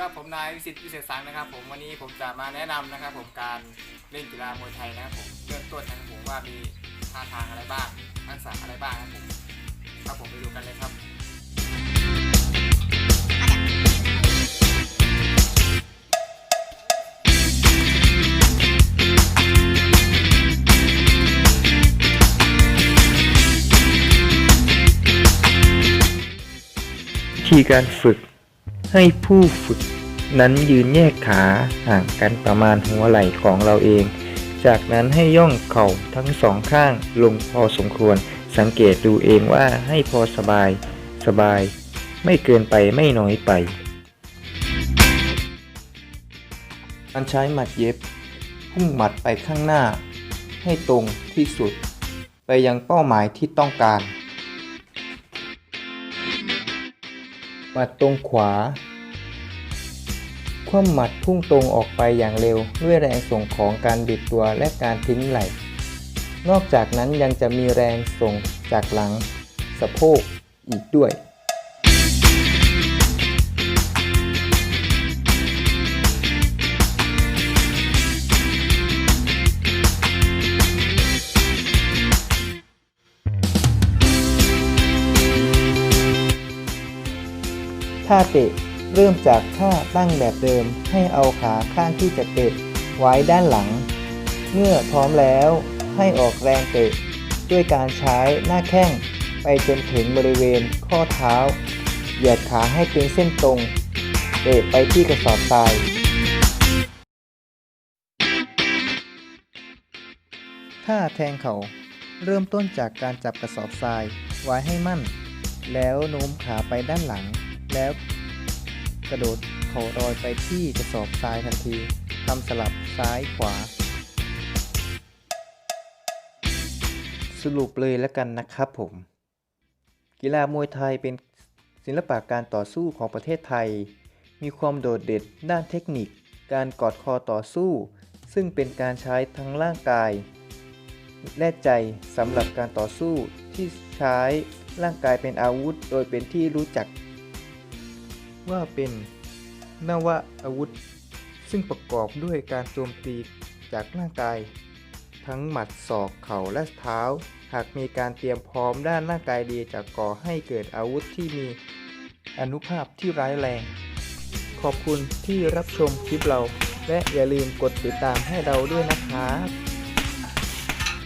ครับผมนายวิสิทธิ์วิเศษสังนะครับ ผมวันนี้ผมจะมาแนะนำนะครับ ผมการเล่นกีฬามวยไทยนะครับผมเริ่มต้นนะครับผมว่ามีท่าทางอะไรบ้างทักษะอะไรบ้างครับผมครับผมไปดูกันเลยครับวิธีการฝึก ให้ผู้ฝึกนั้นยืนแยกขาห่างกันประมาณหัวไหล่ของเราเอง จากนั้นให้ย่องเข่าทั้งสองข้างลงพอสมควร สังเกตดูเองว่าให้พอสบาย สบาย ไม่เกินไปไม่น้อยไปการใช้หมัดเย็บ พุ่งหมัดไปข้างหน้า ให้ตรงที่สุด ไปยังเป้าหมายที่ต้องการ หมัดตรงขวา คว่ำหมัดพุ่งตรงออกไปอย่างเร็วด้วยแรงส่งของการบิดตัวและการทิ้งไหล่ นอกจากนั้นยังจะมีแรงส่งจากหลัง สะโพกอีกด้วย ท่าเตะ เริ่มจากท่าตั้งแบบเดิม ให้เอาขาข้างที่จะเตะไว้ด้านหลัง เมื่อพร้อมแล้วให้ออกแรงเตะ ด้วยการใช้หน้าแข้งไปจนถึงบริเวณข้อเท้า เหยียดขาให้เป็นเส้นตรง เตะไปที่กระสอบทรายท่าแทงเขาเริ่มต้นจากการจับกระสอบทรายไว้ให้มั่น แล้วโน้มขาไปด้านหลัง แล้วกระโดดเข่ารอยไปที่กระสอบทรายทันทีทำสลับซ้ายขวา สรุปเลยแล้วกันนะครับผม กีฬามวยไทยเป็นศิลปะการต่อสู้ของประเทศไทย มีความโดดเด่นด้านเทคนิค การกอดคอต่อสู้ ซึ่งเป็นการใช้ทั้งร่างกาย และใจสำหรับการต่อสู้ที่ใช้ร่างกายเป็นอาวุธ โดยเป็นที่รู้จัก ว่าเป็นนวอาวุธ ซึ่งประกอบด้วยการโจมตีจากร่างกาย ทั้งหมัดศอกเข่าและเท้า หากมีการเตรียมพร้อมด้านร่างกายดีจะก่อให้เกิดอาวุธที่มีอนุภาพที่ร้ายแรง ขอบคุณที่รับชมคลิปเรา และอย่าลืมกดติดตามให้เราด้วยนะครับ